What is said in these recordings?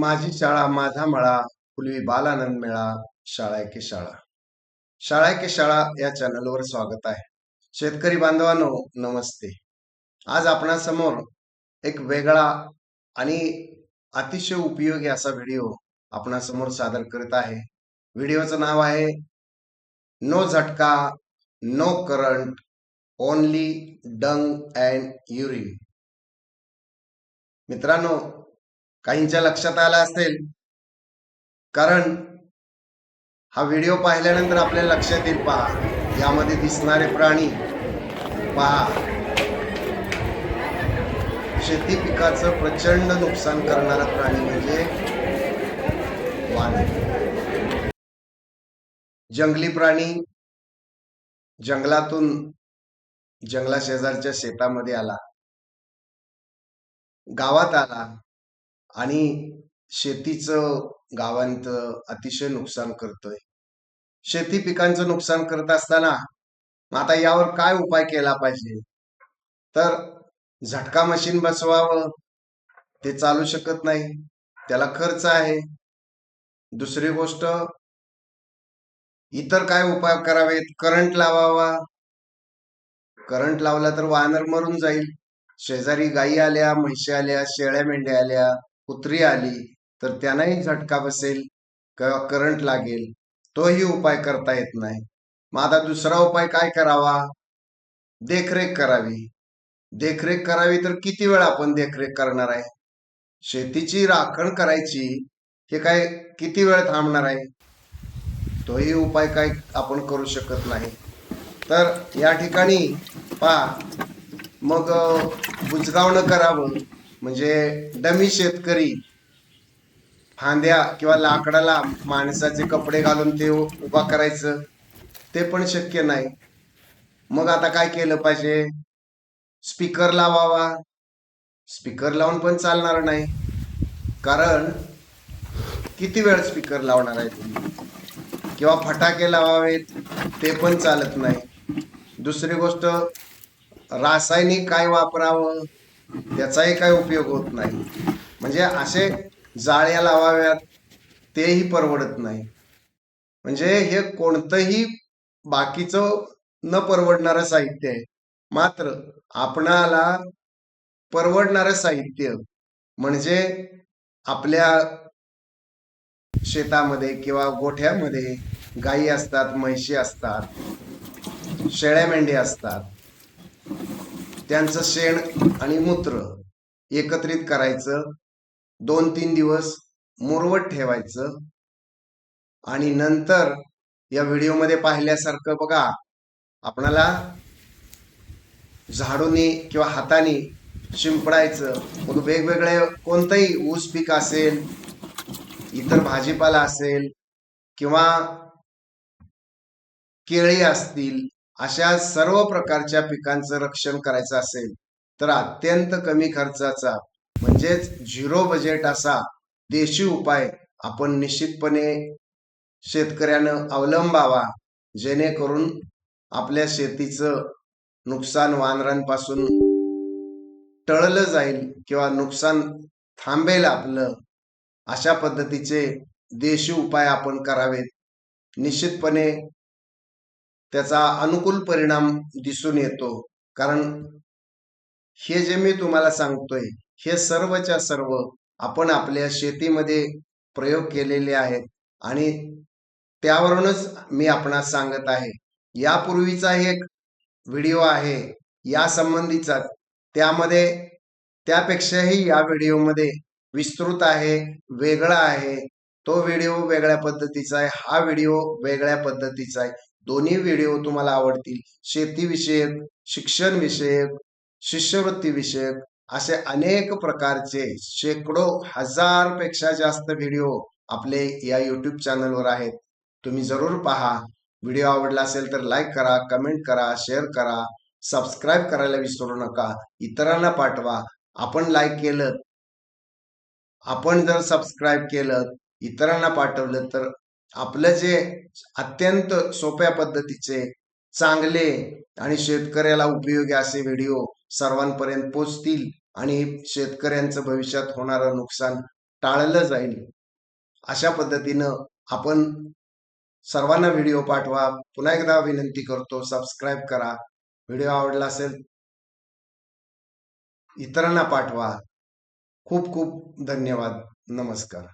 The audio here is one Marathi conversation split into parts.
माझी शाळा माझा मळा पूर्वी बालानंद मेळा शाळा के शाळा शाळा के शाळा या चॅनलवर स्वागत आहे. शेतकरी बांधवांनो नमस्ते. आज आपणासमोर एक वेगळा आणि अतिशय उपयोगी असा व्हिडिओ आपणासमोर सादर करत आहे. व्हिडिओचं नाव आहे नो झटका no current only dung and urine. मित्रांनो काहींच्या लक्षात आला असेल. कारण हा व्हिडिओ पाहिल्यानंतर आपल्या लक्षात येईल पहा यामध्ये दिसणारे प्राणी पहा. शेती पिकाचं प्रचंड नुकसान करणारा प्राणी म्हणजे वानर. जंगली प्राणी जंगलातून जंगला शेजारच्या शेतामध्ये आला. गावात आला. आणि शेतीचं गावांत अतिशय नुकसान करतोय. शेती पिकांचं नुकसान करत असताना आता यावर काय उपाय केला पाहिजे? तर झटका मशीन बसवावं. ते चालू शकत नाही. त्याला खर्च आहे. दुसरी गोष्ट इतर काय उपाय करावेत? करंट लावावा. करंट लावला तर वानर मरून जाईल. शेजारी गायी आल्या म्हशी आल्या शेळ्या मेंढ्या आल्या कुत्री आली तर त्यांनाही झटका बसेल किंवा करंट लागेल. तोही उपाय करता येत नाही. मग आता दुसरा उपाय काय करावा? देखरेख करावी. देखरेख करावी तर किती वेळ आपण देखरेख करणार आहे? शेतीची राखण करायची हे काय किती वेळ थांबणार आहे? तोही उपाय काय आपण करू शकत नाही. तर या ठिकाणी पहा. मग बुजगावणं करावं. म्हणजे डमी शेतकरी फांद्या किंवा लाकडाला माणसाचे कपडे घालून ते उभा करायचं ते पण शक्य नाही. मग आता काय केलं पाहिजे? स्पीकर लावावा. स्पीकर लावून पण चालणार नाही. कारण किती वेळ स्पीकर लावणार आहे तुम्ही? किंवा फटाके लावावेत ते पण चालत नाही. दुसरी गोष्ट रासायनिक काय वापरावं? त्याचाही काय उपयोग होत नाही. म्हणजे असे जाळ्या लावाव्यात तेही परवडत नाही. म्हणजे हे कोणतंही बाकीचं न परवडणारं साहित्य आहे. मात्र आपणाला परवडणारं साहित्य म्हणजे आपल्या शेतामध्ये किंवा गोठ्यामध्ये गायी असतात म्हैशी असतात शेळ्या मेंढ्या असतात त्यांचं शेण आणि मूत्र एकत्रित करायचं दोन तीन दिवस मुरवत ठेवायचं आणि नंतर या व्हिडिओमध्ये पाहिल्यासारखं बघा आपणाला झाडूने किंवा हाताने शिंपडायचं मग वेगवेगळे कोणतंही ऊस पीक असेल इतर भाजीपाला असेल किंवा केळी असतील अशा सर्व प्रकारच्या पिकांचं रक्षण करायचं असेल तर अत्यंत कमी खर्चाचा म्हणजेच झिरो बजेट असा देशी उपाय आपण निश्चितपणे शेतकऱ्यानं अवलंबावा जेणेकरून आपल्या शेतीचं नुकसान वानरांपासून टळलं जाईल किंवा नुकसान थांबेल आपलं अशा पद्धतीचे देशी उपाय आपण करावेत. निश्चितपणे त्याचा अनुकूल परिणाम दिसून येतो. कारण हे जे मी तुम्हाला सांगतोय हे सर्वच्या सर्व आपण आपल्या शेतीमध्ये प्रयोग केलेले आहेत आणि त्यावरूनच मी आपणास सांगत आहे. यापूर्वीचा एक व्हिडिओ आहे या संबंधीचा. त्यामध्ये त्यापेक्षाही या व्हिडिओमध्ये विस्तृत आहे वेगळा आहे. तो व्हिडिओ वेगळ्या पद्धतीचा आहे हा व्हिडिओ वेगळ्या पद्धतीचा आहे. दोन्ही व्हिडिओ तुम्हाला आवडतील. शेतीविषयक शिक्षण विषयक शिष्यवृत्ती विषयक असे अनेक प्रकारचे शेकडो हजारपेक्षा जास्त व्हिडिओ आपले या युट्यूब चॅनलवर आहेत. तुम्ही जरूर पहा. व्हिडिओ आवडला असेल तर लाईक करा कमेंट करा शेअर करा सबस्क्राईब करायला विसरू नका. इतरांना पाठवा. आपण लाईक केलं आपण जर सबस्क्राईब केलं इतरांना पाठवलं तर आपलं जे अत्यंत सोप्या पद्धतीचे चांगले आणि शेतकऱ्याला उपयोगी असे व्हिडिओ सर्वांपर्यंत पोचतील आणि शेतकऱ्यांचं भविष्यात होणारं नुकसान टाळलं जाईल. अशा पद्धतीनं आपण सर्वांना व्हिडिओ पाठवा. पुन्हा एकदा विनंती करतो सबस्क्राईब करा. व्हिडिओ आवडला असेल इतरांना पाठवा. खूप खूप धन्यवाद. नमस्कार.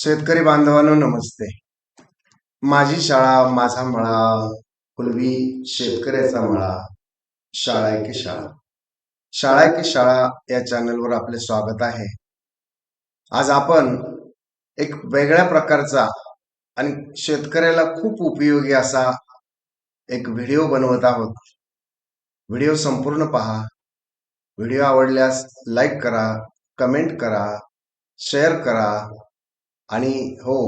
शेतकरी बांधवांनो नमस्ते. माझी शाळा माझा मळा कुलवी शेतकऱ्याचा मळा शाळा की शाळा. शाळा की शाळा या चॅनलवर आपले स्वागत आहे. आज आपण एक वेगळ्या प्रकारचा आणि शेतकऱ्याला खूप उपयोगी असा एक व्हिडिओ बनवत आहोत. व्हिडिओ संपूर्ण पहा. व्हिडिओ आवडल्यास लाईक करा कमेंट करा शेअर करा आणि हो